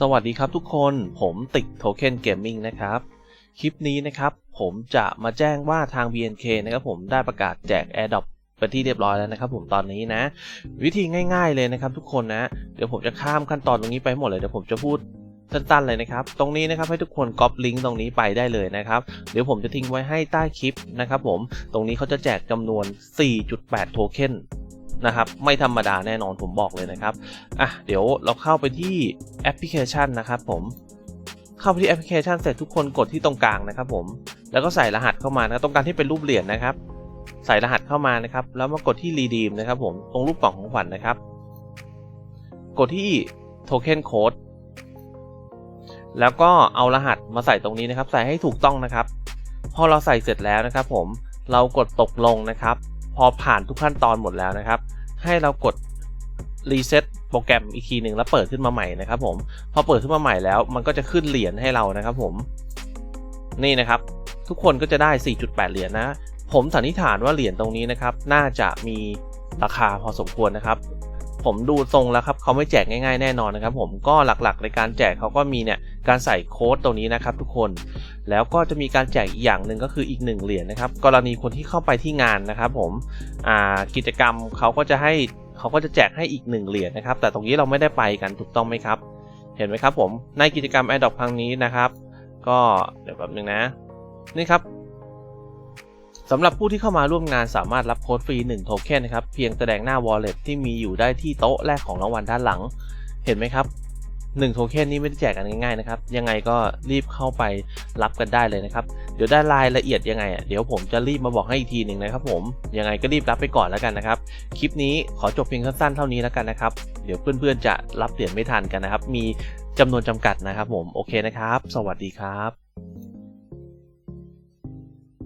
สวัสดีครับทุกคนผมติกโทเค็นเกมมิ่งนะครับ คลิปนี้นะครับผมจะมาแจ้งว่าทาง BNK นะครับผมได้ประกาศแจก AirDrop เป็นที่เรียบร้อยแล้วนะครับผมตอนนี้นะ วิธีง่ายๆเลยนะครับทุกคนนะ เดี๋ยวผมจะข้ามขั้นตอนตรงนี้ไปหมดเลยเดี๋ยวผมจะพูดสั้นๆเลยนะครับ ตรงนี้นะครับให้ทุกคนก๊อปลิงก์ตรงนี้ไปได้เลยนะครับ เดี๋ยวผมจะทิ้งไว้ให้ใต้คลิปนะครับผม ตรงนี้เขาจะแจกจำนวน 4.8 โทเค็น นะครับ ไม่ธรรมดาแน่นอนผมบอกเลยนะครับอะเดี๋ยวเราเข้าไปที่แอปพลิเคชันนะครับผมเข้าไปที่แอปพลิเคชันเสร็จทุกคนกดที่ตรงกลางนะครับผมแล้วก็ใส่รหัสเข้ามานะตรงกลางที่เป็นรูปเหรียญนะครับ ใส่รหัสเข้ามานะครับ แล้วมากดที่ redeem นะครับผมตรงรูปกล่องของขวัญนะครับ กดที่ token code แล้วก็เอารหัสมาใส่ตรงนี้นะครับ ใส่ให้ถูกต้องนะครับ พอเราใส่เสร็จแล้วนะครับ ผมเรากดตกลงนะครับ พอผ่านทุกขั้นตอนหมดแล้วนะครับ ให้เรากดรีเซ็ตโปรแกรมอีกทีหนึ่งแล้วเปิดขึ้นมาใหม่นะครับผมพอเปิดขึ้นมาใหม่แล้ว มันก็จะขึ้นเหรียญให้เรานะครับผมนี่นะครับ ทุกคนก็จะได้ 4.8 เหรียญนะผมสันนิษฐานว่าเหรียญตรงนี้นะครับ น่าจะมีราคาพอสมควรนะครับ ผมดูทรงแล้วครับเขาไม่แจกง่ายๆแน่นอนนะครับ ผมก็หลักๆในการแจกเขาก็มีเนี่ยการใส่โค้ดตรงนี้นะครับ ทุกคนแล้วก็จะมีการแจกอีกอย่างหนึ่งก็คืออีกหนึ่งเหรียญนะครับ กรณีคนที่เข้าไปที่งานนะครับ ผมกิจกรรมเขาก็จะให้เขาก็จะแจกให้อีกหนึ่งเหรียญนะครับ แต่ตรงนี้เราไม่ได้ไปกันถูกต้องไหมครับ เห็นไหมครับผมในกิจกรรม a d o p ครั้งนี้นะครับ ก็เดี๋ยวแป๊บนึงนะนี่ครับ สำหรับผู้ที่เข้ามาร่วมงานสามารถรับโค้ดฟรี 1 โทเค็นนะครับ เพียงแสดงหน้า wallet ที่มีอยู่ได้ที่โต๊ะแรกของรางวัลด้านหลัง เห็นไหมครับ 1 โทเค็นนี้ไม่ได้แจกกันง่ายๆนะครับ ยังไงก็รีบเข้าไปรับกันได้เลยนะครับ เดี๋ยวได้รายละเอียดยังไงอะเดี๋ยวผมจะรีบมาบอกให้อีกทีหนึ่งนะครับผม ยังไงก็รีบรับไปก่อนแล้วกันนะครับ คลิปนี้ขอจบเพียงสั้นๆเท่านี้แล้วกันนะครับ เดี๋ยวเพื่อนๆจะรับเหรียญไม่ทันกันนะครับ มีจำนวนจำกัดนะครับผม โอเคนะครับ สวัสดีครับ